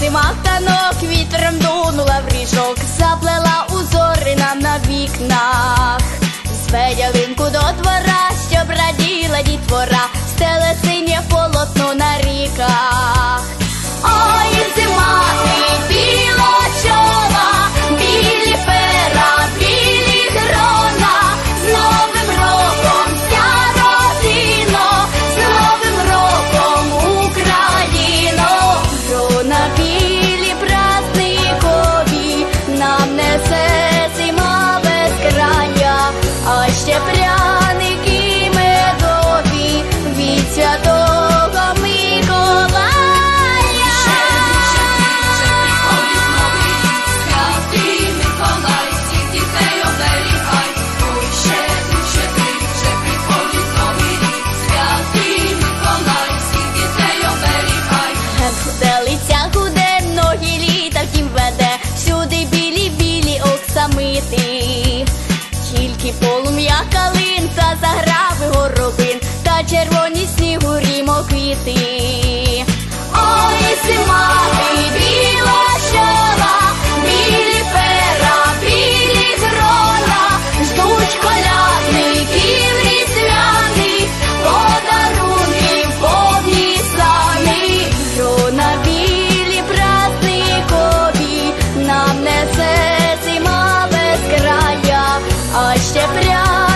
зима танок вітром дунула в ріжок, заплела узори нам на вікнах, з ялинку до двора, щоб раділа дітвора, стеле синє фото. Моя калинка заграє. ще прям.